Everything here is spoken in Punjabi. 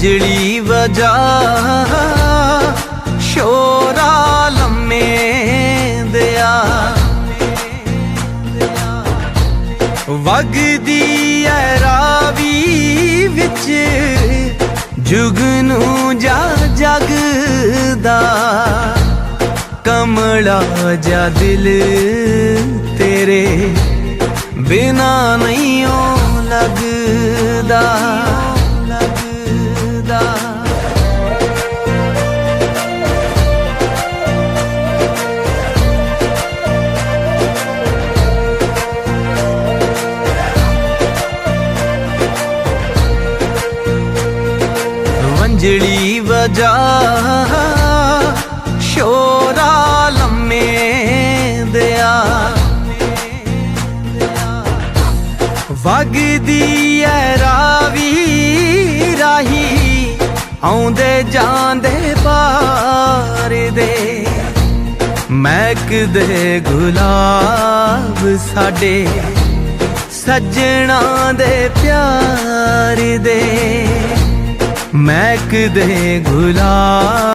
ਵੰਜਲੀ ਵਜਾ ਸ਼ੋਰਾ ਲੰਮੇ ਦਿਆ ਵਗਦੀ ਐ ਰਾਵੀ ਵਿੱਚ ਜੁਗਨੂ ਜਾ ਜਗਦਾ ਕਮਲਾ ਜਾ ਦਿਲ ਤੇਰੇ ਬਿਨਾ ਨਹੀਂ ਓ ਲੱਗਦਾ ਲੱਗਦਾ ਵੰਜਲੀ ਵਜਾ ਸ਼ੋਰਾ ਲੰਮੇ ਦਿਆ ਵਗਦੀ ਐ ਰਾਵੀ ਰਾਹੀ ਆਉਂਦੇ ਜਾਂਦੇ ਪਾਰ ਦੇ ਮਹਿਕਦੇ ਗੁਲਾਬ ਸਾਡੇ ਸੱਜਣਾ ਦੇ ਪਿਆਰ ਮਹਿਕਦੇ ਗੁਲਾਬ